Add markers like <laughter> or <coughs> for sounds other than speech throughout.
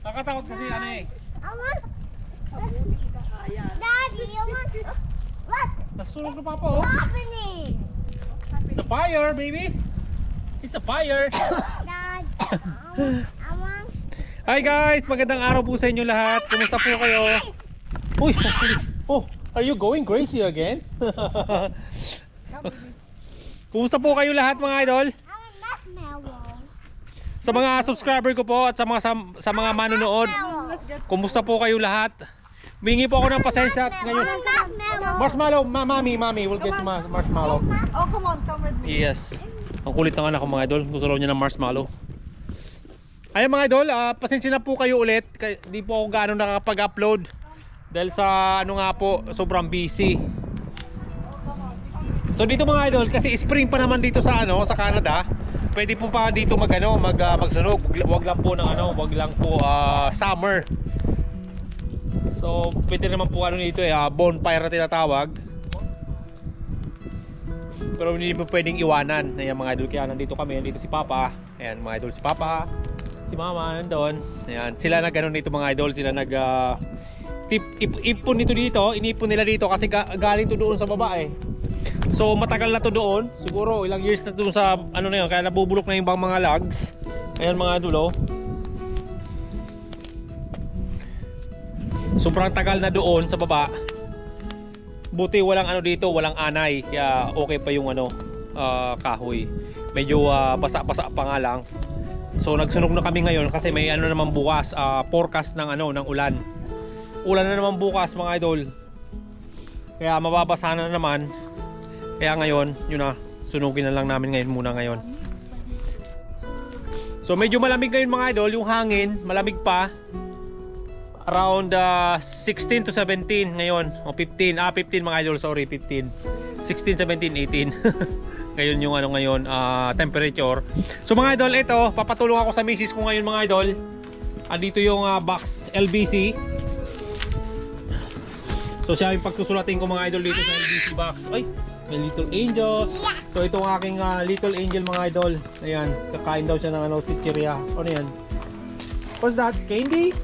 Nakatakot kasi ano eh. I want. Daddy, I want. What? Nasunog na papa oh. happening? The fire, baby. It's a fire. <coughs> Dad, want. Hi guys, magandang araw po sa inyo lahat. Kumusta po kayo? Uy, <laughs> oh, are you going crazy again? <laughs> Kumusta po kayo lahat mga idol? Sa mga subscriber ko po at sa mga sa, sa mga manonood, kumusta po kayo lahat? Mingi po ako ng pasensya at ngayon. marshmallow. Ma mami, mami, we'll get ma marshmallow. Oh, come on, come with me. Yes. Ang kulit ng anak ko mga idol. Gusto raw niya ng marshmallow. Ayun mga idol, ah, pasensya na po kayo ulit. Kay- Di po ako gaano nakakapag-upload. Dahil sa ano nga po, sobrang busy. So dito mga idol, kasi spring pa naman dito sa ano, sa Canada. Pwede po pa dito mag ano, mag ah, magsunog. Wag lang po ng ano, wag lang po ah, summer. So pwede naman po ano dito eh, ah, bonfire na tinatawag. Pero hindi mo pwedeng iwanan. Ayan mga idol, kaya nandito kami. Nandito si Papa. Ayan mga idol, si Papa. Si Mama nandun. Ayan, sila nag ano dito mga idol. Sila nag ah, tip, ip, ipon nito dito. Inipon nila dito kasi ga, galing to doon sa baba eh. So matagal na to doon. Siguro ilang years na doon sa ano na yun. Kaya nabubulok na yung bang mga logs. Ayan mga idol oh. Sobrang tagal na doon sa baba. Buti walang ano dito, walang anay. Kaya okay pa yung ano, ah, kahoy. Medyo ah, basa-basa pa nga lang. So nagsunog na kami ngayon kasi may ano naman bukas, ah, forecast ng ano, ng ulan. Ulan na naman bukas mga idol. Kaya mababasa na naman. Kaya ngayon, yun na, sunugin na lang namin ngayon muna ngayon. So medyo malamig ngayon mga idol, yung hangin, malamig pa. Around ah, 16 to 17 ngayon, o 15, ah 15 mga idol, sorry, 15. 16, 17, 18. ngayon yung ano ngayon, ah, temperature. So mga idol, ito, papatulong ako sa misis ko ngayon mga idol. Andito yung ah, box LBC. So siya yung pagsusulatin ko mga idol dito sa LBC box. Ay, may little angel. So ito ang aking ah, little angel mga idol. Ayan, kakain daw siya ng ano, chichirya. Ano yan? What's that? Candy?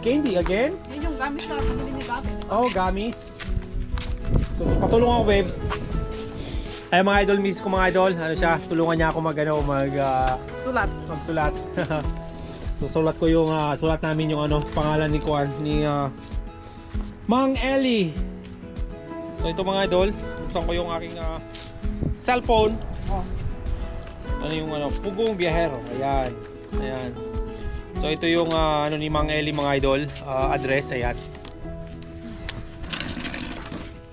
Candy again? Yun yung gamit na pinili ni Bobby. Oh, gamis. So, patulong ako, babe. Ay, mga idol, miss ko mga idol. Ano siya, tulungan niya ako mag, ano, mag, ah, Sulat. magsulat. <laughs> so, sulat ko yung, ah, sulat namin yung, ano, pangalan ni Kwan, ni, ah, Mang Ellie. So, ito mga idol, buksan ko yung aking, ah, cellphone. Oh. Ano yung, ano, Pugong Biyahero. Ayan. Ayan. So, ito yung, ah, ano, ni Mang Ellie, mga idol, ah, address. Ayan.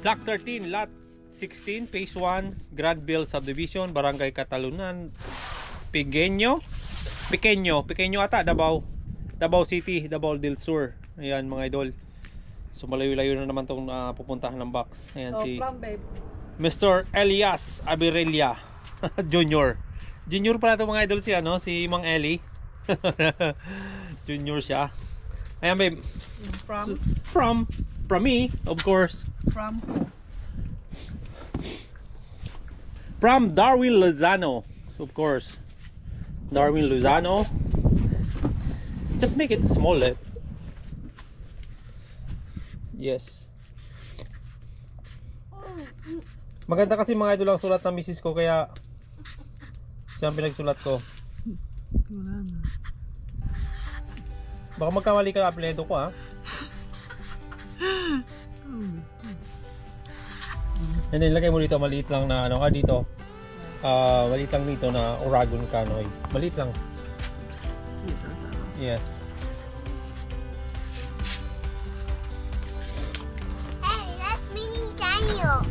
Block 13, Lot 16, Phase 1, Granville Subdivision, Barangay Catalunan, Pequeño, Pequeño, Pequeño ata, Davao, Davao City, Davao del Sur. Ayan mga idol. So malayo-layo na naman tong ah, pupuntahan ng box. Ayan Oh, si from babe. Mr. Elias Abirelia <laughs> Junior. Junior pala to mga idol si ano, si Mang Eli. <laughs> Junior siya. Ayan babe, From, from from me, of course. from who? From Darwin Lozano, of course. Darwin Lozano. Just make it small, eh? Yes. Maganda kasi mga idol ang sulat ng misis ko kaya siya ang pinagsulat ko. Wala na. Baka magkamali ka apelyido ko ha. And then lagay mo dito maliit lang na ano ah dito. Ah, maliit lang dito na Oragon Canoy. Maliit lang. Ano. Yes.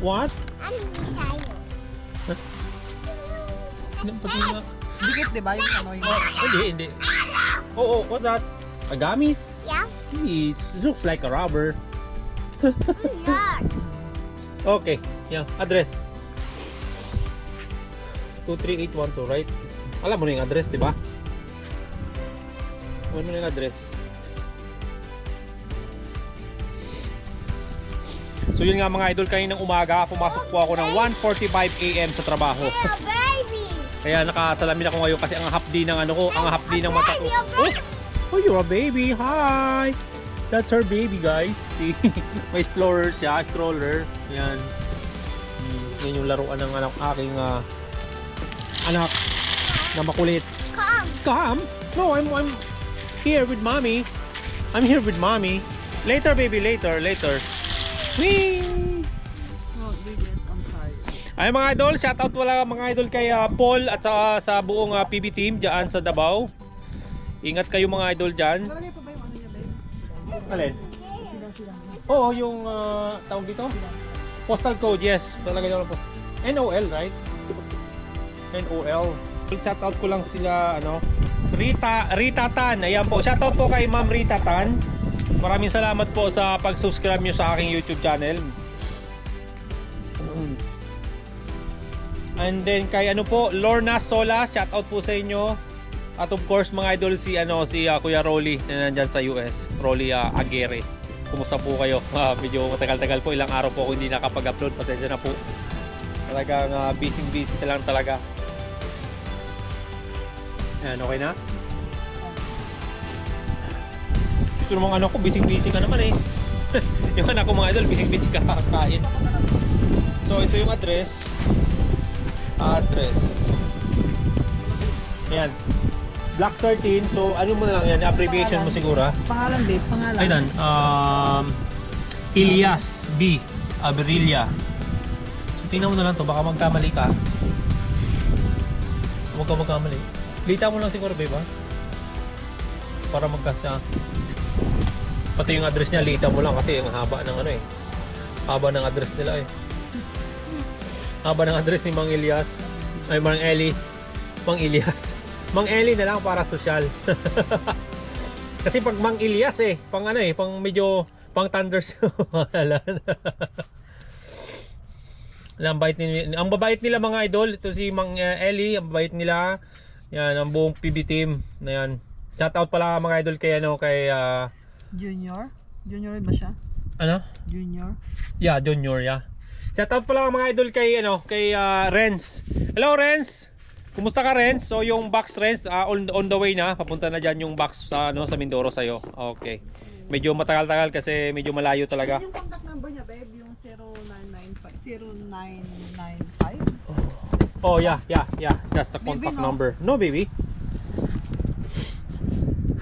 What? Daniel. Hindi, pati na. Dikit, di ba? Yung ano yung... Hindi, hindi. Oh, oh, what's that? Agamis? Yeah. It looks like a rubber. <laughs> Okay, yeah, address. 23812, right? Alam mo na yung address, di ba? Alam mo na yung address. So yun nga mga idol, kaninang umaga, pumasok po ako ng 1.45 a.m. sa trabaho. A baby. Kaya nakasalamin ako ngayon kasi ang hapdi ng ano ko, ang hapdi ng mata ko. Oh, oh you're a baby. Hi. That's her baby, guys. <laughs> May stroller siya, stroller. Yan. Hmm, Yan yung laruan ng anak aking ah, anak na makulit. Come. Come. No, I'm I'm here with mommy. I'm here with mommy. Later, baby. Later, later. Whee! Ay mga idol, shoutout wala mga idol kay ah, Paul at sa, sa buong ah, PB team diyan sa Davao. Ingat kayo mga idol diyan. Pa ba yung ano niya, babe? Alin? Oo, yung ah, tawag dito? Postal code, yes. Talagay daw po. NOL, right? NOL. Shoutout ko lang sila, ano, Rita, Rita Tan. Ayan po. Shoutout po kay Ma'am Rita Tan. Maraming salamat po sa pag-subscribe nyo sa aking YouTube channel. And then kay ano po, Lorna Sola, shoutout po sa inyo. At of course mga idol si ano si ah, Kuya Rolly na nandyan sa US, Rolly ah, Aguirre. Kumusta po kayo? <laughs> Ah, medyo matagal-tagal po, ilang araw po ako hindi nakapag-upload. Pasensya na po. Talagang uh, busy-busy lang talaga. Ayan, okay na? Ito namang ano ko, busy-busy ka naman eh. <laughs> yung anak ko mga idol, busy-busy ka kakain. So ito yung address. Address. Ayan. Block 13. So ano mo na lang yan, abbreviation mo siguro ah. Pangalan, babe. Pangalan. Ayun, um, Ilias B. Aberilla. So, tingnan mo na lang to, baka magkamali ka. Huwag ka magkamali. Lita mo lang siguro, babe, ha? Para magkasya. Pati yung address niya, lita mo lang kasi ang haba ng ano eh. Haba ng address nila eh. Haba ng address ni Mang Elias. Ay, Mang Eli. Mang Elias. <laughs> Mang Eli na lang para sosyal. <laughs> Kasi pag Mang Ilyas eh, pang ano eh, pang medyo pang thunders. <laughs> Ang bait nila, ang babait nila mga idol, ito si Mang uh, Eli, ang babait nila. Yan, ang buong PB team na yan. Shout out pala mga idol kay ano, kay ah, Junior? Junior ba siya? ano? Junior? Yeah, Junior, yeah. Shout out pala mga idol kay ano, kay ah, Renz. Hello Renz. Kumusta ka Renz? So yung box Renz ah, on, on the way na, papunta na diyan yung box sa ano sa Mindoro sa Okay. Medyo matagal-tagal kasi medyo malayo talaga. Yung contact number niya, babe, yung 0995 0995? Oh yeah, yeah, yeah. That's the Baby, contact no? number. No baby.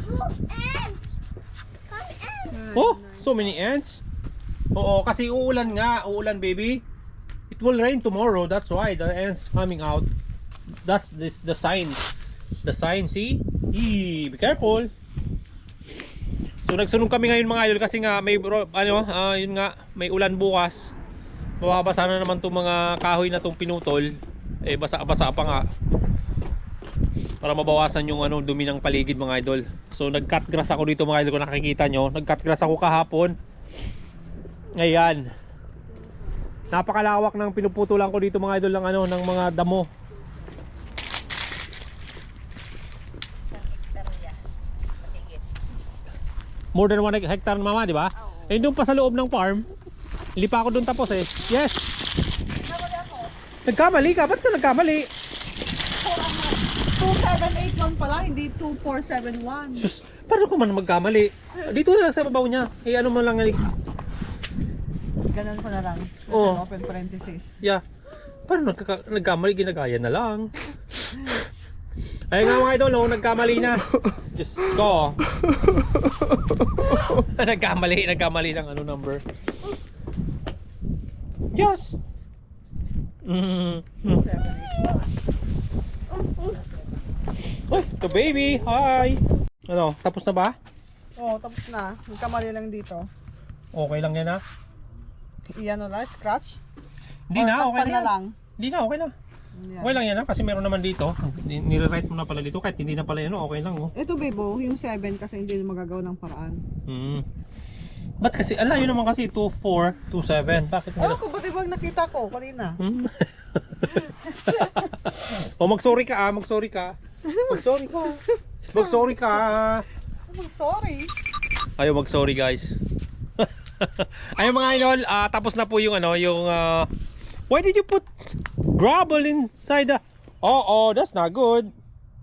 Look, ants. Come, ants. Oh, so many ants. Oo, kasi uulan nga, uulan baby. It will rain tomorrow. That's why the ants coming out. That's this the sign. The sign, see? Eee, be careful. So nagsunog kami ngayon mga idol kasi nga may ano, ah, yun nga, may ulan bukas. Mababasa na naman tong mga kahoy na tong pinutol. Eh basa-basa pa nga. Para mabawasan yung ano dumi ng paligid mga idol. So nag-cut grass ako dito mga idol kung nakikita nyo. Nag-cut grass ako kahapon. Ayan. Napakalawak ng pinuputulan ko dito mga idol ng ano ng mga damo. More than 1 hectare mama, di ba? Eh doon pa sa loob ng farm. Hindi pa ako doon tapos eh. Yes. Nagkamali ka? Ba't ka nagkamali? 2781 pala, hindi 2471. Sus, paano ka man magkamali? Dito na lang sa babaw niya. Eh ano man lang yan. Ganun ko na lang. Kasi Oo. open parenthesis. Yeah. Paano nagkaka- nagkamali? Ginagaya na lang. Ay nga mga idol, oh, nagkamali na. Just go. <laughs> nagkamali, nagkamali ng ano number. Yes. Mm. 781. Uy, to baby. Hi. Ano, tapos na ba? Oo, oh, tapos na. Nagkamali lang dito. Okay lang yan ha? Iyan na lang, scratch. Hindi Or na, okay na. yan. lang. Hindi na, okay na. Yan. Okay lang yan ha, kasi meron naman dito. Ni- Nire-write mo na pala dito, kahit hindi na pala yan, oh, okay lang oh. Ito, bebo, yung 7 kasi hindi na magagawa ng paraan. Hmm. Ba't kasi, ala yun naman kasi 2-4, 2-7. Bakit Ewan nila? ko, ba't ibang nakita ko kanina? Hmm? <laughs> o mag-sorry ka ah, mag-sorry ka. Mag-sorry ka. <laughs> Mag-sorry ka. Oh, sorry. Ayaw mag-sorry guys. <laughs> Ayun mga idol, ah, tapos na po yung ano, yung ah, Why did you put gravel inside the Oh, oh, that's not good.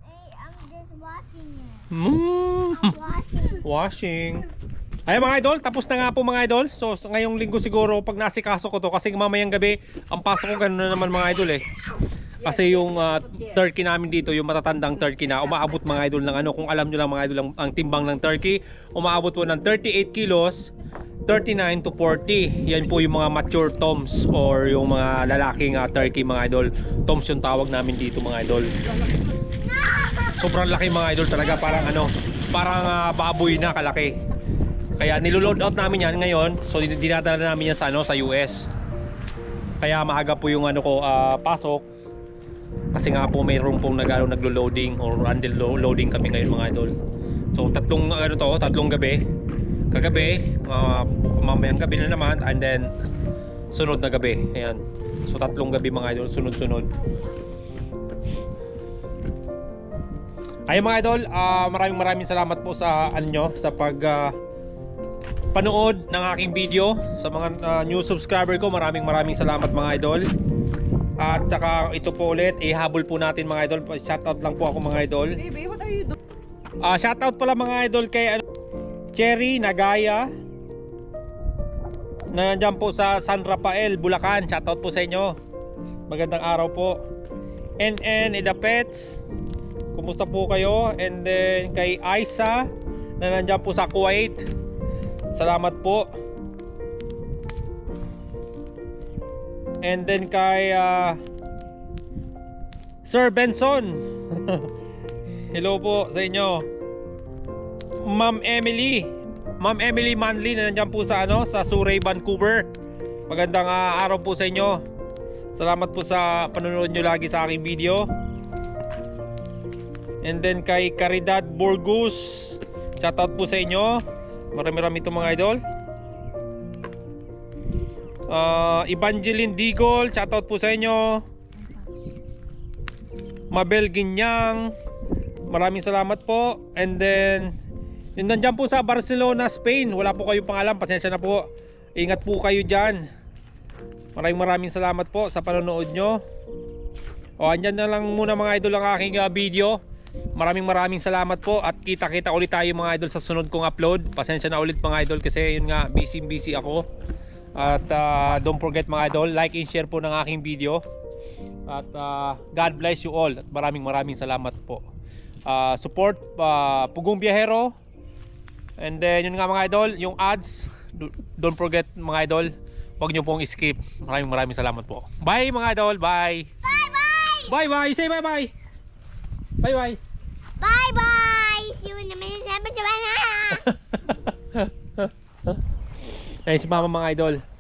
Hey, I'm just watching it. Mm. I'm watching. Washing. <laughs> Ay mga idol, tapos na nga po mga idol. So ngayong linggo siguro pag nasikaso ko to kasi mamayang gabi ang pasok ko ganun na naman mga idol eh. Kasi yung ah, turkey namin dito, yung matatandang turkey na umaabot mga idol ng ano, kung alam nyo lang mga idol ang, ang timbang ng turkey, umaabot po ng 38 kilos, 39 to 40. Yan po yung mga mature toms or yung mga lalaking ah, turkey mga idol. Toms yung tawag namin dito mga idol. Sobrang laki mga idol talaga, parang ano, parang ah, baboy na kalaki. Kaya niloload out namin yan ngayon. So din- dinadala namin yan sa ano sa US. Kaya maaga po yung ano ko ah, pasok. Kasi nga po mayroon pong nag ano, naglo-loading or unloading loading kami ngayon mga idol. So tatlong ano to, tatlong gabi. Kagabi, ah, mamayang gabi na naman and then sunod na gabi. Ayan. So tatlong gabi mga idol, sunod-sunod. Ayun mga idol, ah, maraming maraming salamat po sa anyo sa pag ah, panood ng aking video sa mga ah, new subscriber ko. Maraming maraming salamat mga idol. At saka ito po ulit, ihabol po natin mga idol. Shoutout lang po ako mga idol. Baby, what are you doing? Ah, shoutout pala mga idol kay ano, Cherry Nagaya na nandyan po sa San Rafael, Bulacan. Shoutout po sa inyo. Magandang araw po. NN Ida Pets. Kumusta po kayo? And then kay Aisa na nandyan po sa Kuwait. Salamat po. And then kay ah, Sir Benson. <laughs> Hello po sa inyo. Ma'am Emily. Ma'am Emily Manley na nandiyan po sa ano, sa Surrey, Vancouver. Magandang ah, araw po sa inyo. Salamat po sa panonood nyo lagi sa aking video. And then kay Caridad Burgos. Shoutout po sa inyo. Marami-rami itong mga idol. Ah, Evangeline Digol, shoutout po sa inyo. Mabel Ginyang, maraming salamat po. And then, yun nandyan po sa Barcelona, Spain. Wala po kayong pangalan, pasensya na po. Ingat po kayo dyan. Maraming maraming salamat po sa panonood nyo. O, andyan na lang muna mga idol ang aking ah, video. Maraming maraming salamat po at kita-kita ulit tayo mga idol sa sunod kong upload. Pasensya na ulit mga idol kasi yun nga busy busy ako. At ah, don't forget mga idol, like and share po ng aking video. At ah, God bless you all. At maraming maraming salamat po. Ah, support ah, Pugong Biyahero. And then yun nga mga idol, yung ads, do- don't forget mga idol, huwag nyo pong skip. Maraming maraming salamat po. Bye mga idol, bye. Bye bye. Bye bye, say bye bye. Bye bye. Bye bye. See you in the minute. To one. <laughs> Ayun si mama mga idol.